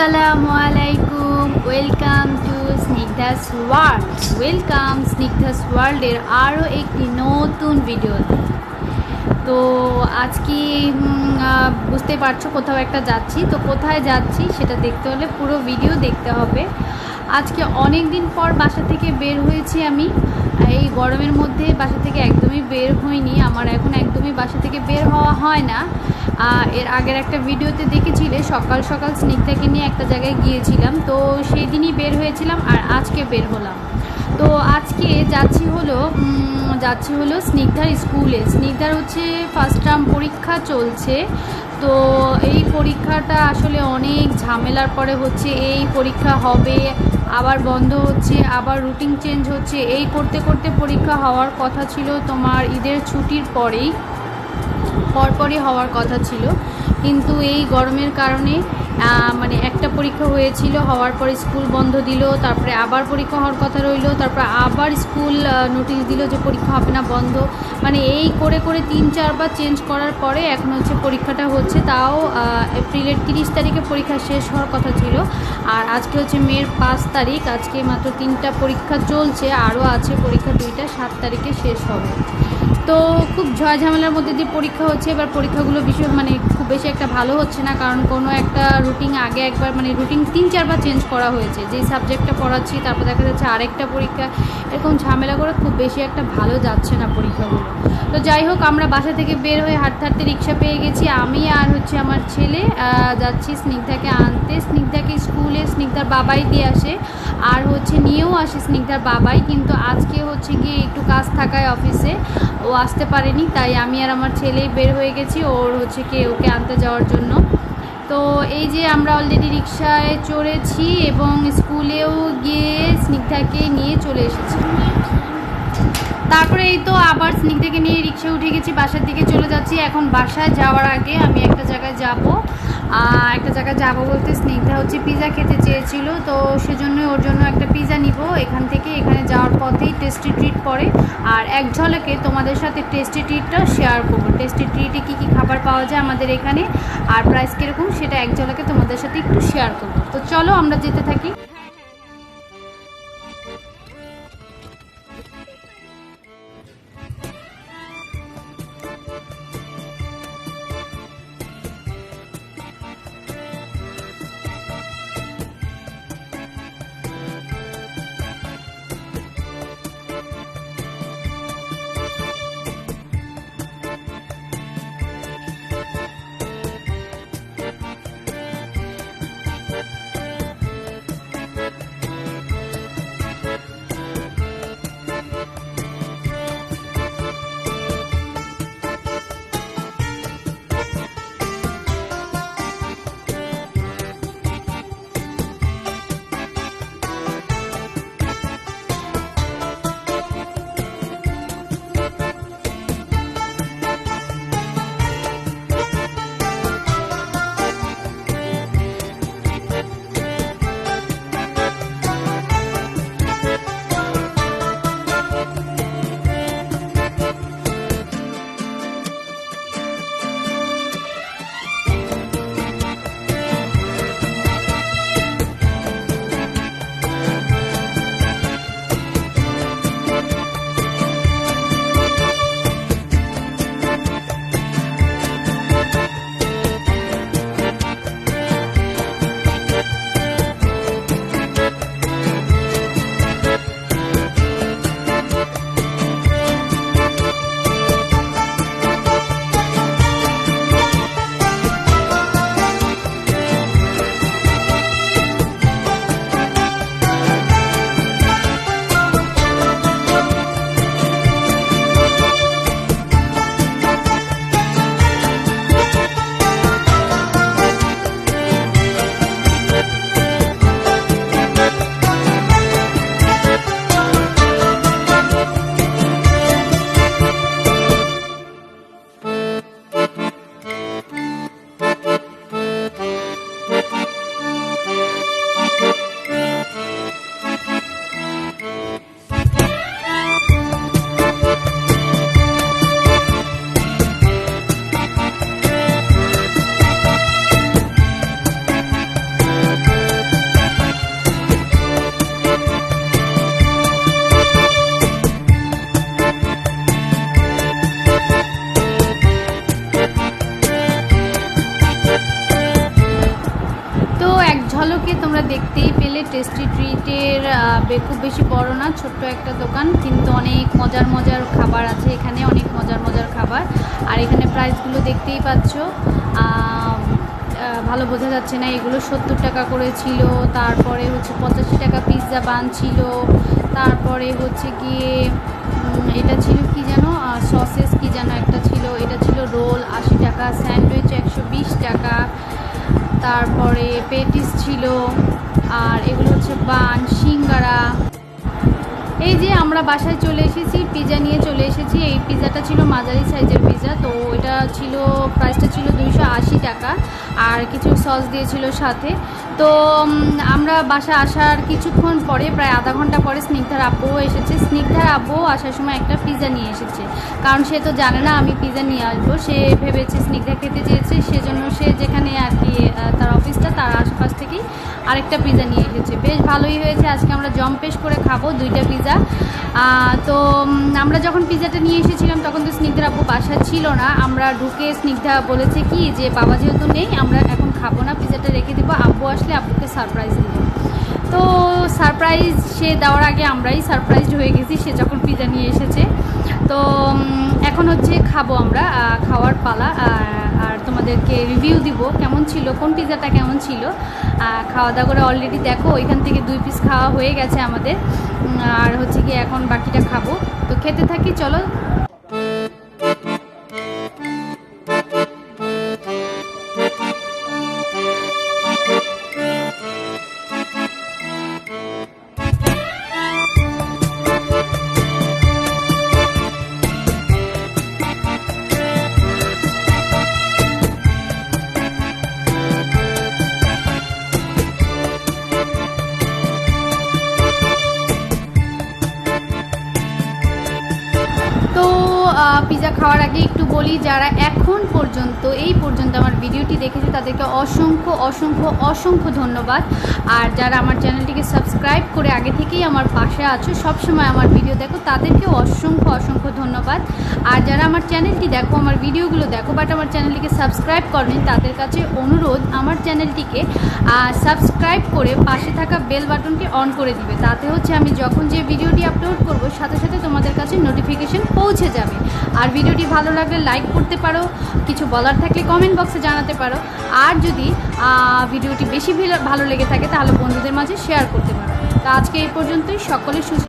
আসসালামু আলাইকুম। Welcome to Snigdha's world welcome Snigdha's ওয়ার্ল্ডের আরও একটি নতুন ভিডিওতে তো আজকে বুঝতে পারছ কোথাও একটা যাচ্ছি। তো কোথায় যাচ্ছি সেটা দেখতে হলে পুরো ভিডিও দেখতে হবে। আজকে অনেক দিন পর বাসা থেকে বের হয়েছি আমি। এই গরমের মধ্যে বাসা থেকে একদমই বের হইনি। আমার এখন একদমই বাসা থেকে বের হওয়া হয় না। এর আগের একটা ভিডিওতে দেখেছিলে, সকাল সকাল স্নিগ্ধাকে নিয়ে একটা জায়গায় গিয়েছিলাম। তো সেই দিনই বের হয়েছিলাম আর আজকে বের হলাম। তো আজকে যাচ্ছি হলো যাচ্ছি হলো স্নিগ্ধার স্কুলে। স্নিগ্ধার হচ্ছে ফার্স্ট টার্ম পরীক্ষা চলছে। তো এই পরীক্ষাটা আসলে অনেক ঝামেলার পরে হচ্ছে, এই পরীক্ষা হবে, আবার বন্ধ হচ্ছে, আবার রুটিন চেঞ্জ হচ্ছে। এই করতে করতে পরীক্ষা হওয়ার কথা ছিল তোমার ঈদের ছুটির পরেই, পরপরই হওয়ার কথা ছিল। কিন্তু এই গরমের কারণে মানে পরীক্ষা হয়েছিল, হওয়ার পরে স্কুল বন্ধ দিল, তারপরে আবার পরীক্ষা হওয়ার কথা রইল, তারপরে আবার স্কুল নোটিশ দিল যে পরীক্ষা হবে না, বন্ধ। মানে এই করে করে তিন চারবার চেঞ্জ করার পরে এখন হচ্ছে পরীক্ষাটা হচ্ছে, তাও এপ্রিলের তিরিশ তারিখে পরীক্ষা শেষ হওয়ার কথা ছিল। আর আজকে হচ্ছে মের পাঁচ তারিখ, আজকে মাত্র তিনটা পরীক্ষা চলছে, আরও আছে পরীক্ষা দুইটা, সাত তারিখে শেষ হবে। তো খুব ঝয় ঝামেলার মধ্যে দিয়ে পরীক্ষা হচ্ছে, এবার পরীক্ষাগুলো বিষয় মানে খুব বেশি একটা ভালো হচ্ছে না, কারণ কোনো একটা রুটিন আগে একবার মানে রুটিন তিন চারবার চেঞ্জ করা হয়েছে। যেই সাবজেক্টটা পড়াচ্ছি, তারপর দেখা যাচ্ছে আরেকটা পরীক্ষা, এরকম ঝামেলা করে খুব বেশি একটা ভালো যাচ্ছে না পরীক্ষাগুলো। তো যাই হোক, আমরা বাসা থেকে বের হয়ে হাঁটতে হাঁটতে রিক্সা পেয়ে গেছি। আমি আর হচ্ছে আমার ছেলে যাচ্ছি স্নিগ্ধাকে আনতে। স্নিগ্ধাকে স্কুলে স্নিগ্ধার বাবাই দিয়ে আসে। আর হচ্ছে নিয়েও আসে স্নিগ্ধার বাবাই, কিন্তু আজকে হচ্ছে গিয়ে একটু কাজ থাকায় অফিসে। ও আসতে পারেনি, তাই আমি আর আমার ছেলেই বের হয়ে গেছি, ওর হচ্ছে কি ওকে আনতে যাওয়ার জন্য। তো এই যে আমরা অলরেডি রিক্সায় চড়েছি এবং স্কুলেও গিয়ে স্নিগ্ধাকে নিয়ে চলে এসেছি। তারপরে এই তো আবার স্নিগ্ধাকে নিয়ে রিক্সা উঠে গেছি, বাসার দিকে চলে যাচ্ছি। এখন বাসায় যাওয়ার আগে আমি একটা জায়গায় যাব। একটা জায়গায় যাব বলতে স্নিগ্ধা হচ্ছে পিজা খেতে চেয়েছিল, তো সেজন্য ওর জন্য একটা পিজা নিব। এখান থেকে এখানে যাওয়ার পথেই টেস্টি ট্রিট পড়ে। আর এক ঝলকে তোমাদের সাথে টেস্টি ট্রিটটা শেয়ার করব। টেস্টি ট্রিটে কী কী খাবার পাওয়া যায় আমাদের এখানে, আর প্রাইস কীরকম সেটা এক ঝলকে তোমাদের সাথে একটু শেয়ার করব। তো চলো আমরা যেতে থাকি। টেস্টি ট্রিটের খুব বেশি বড় না, ছোট্ট একটা দোকান। কিন্তু অনেক মজার মজার খাবার আছে এখানে, অনেক মজার মজার খাবার। আর এখানে প্রাইসগুলো দেখতেই পাচ্ছ। ভালো বোঝা যাচ্ছে না এগুলো। সত্তর টাকা করে ছিল, তারপরে হচ্ছে পঁচাশি টাকা পিৎজা বান ছিল, তারপরে হচ্ছে গিয়ে এটা ছিল কি যেন সসেস কি যেন একটা ছিল, এটা ছিল রোল আশি টাকা স্যান্ডউইচ একশো বিশ টাকা তারপরে পেটিস ছিল, আর এগুলো হচ্ছে বান, সিঙ্গারা। এই যে আমরা বাসায় চলে এসেছি পিজা নিয়ে চলে এসেছি। এই পিজাটা ছিল মাঝারি সাইজের পিজা তো এটা ছিল প্রাইসটা ছিল দুইশো আশি টাকা, আর কিছু সস দিয়েছিল সাথে। তো আমরা বাসা আসার কিছুক্ষণ পরে, প্রায় আধা ঘণ্টা পরে স্নিগ্ধার আব্বুও এসেছে। স্নিগ্ধার আব্বুও আসার সময় একটা পিজা নিয়ে এসেছে। কারণ সে তো জানে না আমি পিজা নিয়ে আসব। সে ভেবেছে স্নিগ্ধা খেতে চেয়েছে, সেজন্য সে আরেকটা পিজা নিয়ে এসেছে। বেশ ভালোই হয়েছে, আজকে আমরা জম্পেশ করে খাব দুইটা পিজা তো আমরা যখন পিজাটা নিয়ে এসেছিলাম, তখন তো স্নিগ্ধার আব্বু বাসা ছিল না। আমরা ঢুকে স্নিগ্ধা বলেছে কি যে, বাবা যেহেতু নেই, আমরা এখন খাব না পিজাটা রেখে দেবো। আব্বু আসলে আব্বুকে সারপ্রাইজ দেবো তো সারপ্রাইজ সে দেওয়ার আগে আমরাই সারপ্রাইজড হয়ে গেছি, সে যখন পিজা নিয়ে এসেছে। তো এখন হচ্ছে খাব আমরা খাওয়ার পালা, আর তোমাদেরকে রিভিউ দিব, কেমন ছিল, কোন পিজাটা কেমন ছিল। খাওয়া দাওয়া করে অলরেডি দেখো, ওইখান থেকে দুই পিস খাওয়া হয়ে গেছে আমাদের। আর হচ্ছে কি এখন বাকিটা খাব। তো খেতে থাকি, চলো খাওয়ার আগে একটু বলি, যারা এখন পর্যন্ত, এই পর্যন্ত আমার ভিডিওটি দেখেছে, তাদেরকে অসংখ্য অসংখ্য অসংখ্য ধন্যবাদ। আর যারা আমার চ্যানেলটিকে সাবস্ক্রাইব করে আগে থেকেই আমার পাশে আছো, সবসময় আমার ভিডিও দেখো। তাদেরকেও অসংখ্য অসংখ্য ধন্যবাদ। আর যারা আমার চ্যানেলটি দেখো, আমার ভিডিওগুলো দেখো বাট আমার চ্যানেলটিকে সাবস্ক্রাইব করেনি, তাদের কাছে অনুরোধ, আমার চ্যানেলটিকে সাবস্ক্রাইব করে পাশে থাকা বেল বাটনটি অন করে দিবে। তাতে হচ্ছে আমি যখন যে ভিডিওটি আপলোড করব, সাথে সাথে তোমাদের কাছে নোটিফিকেশন পৌঁছে যাবে। আর ভিডিওটি ভালো লাগলে লাইক করতে পারো, কিছু বলার থাকলে কমেন্ট বক্সে জানাতে পারো। আর যদি ভিডিওটি বেশি ভিলা- লেগে থাকে, তাহলে বন্ধুদের মাঝে শেয়ার করতে তো আজকে এই পর্যন্তই। সকলের সুস্থ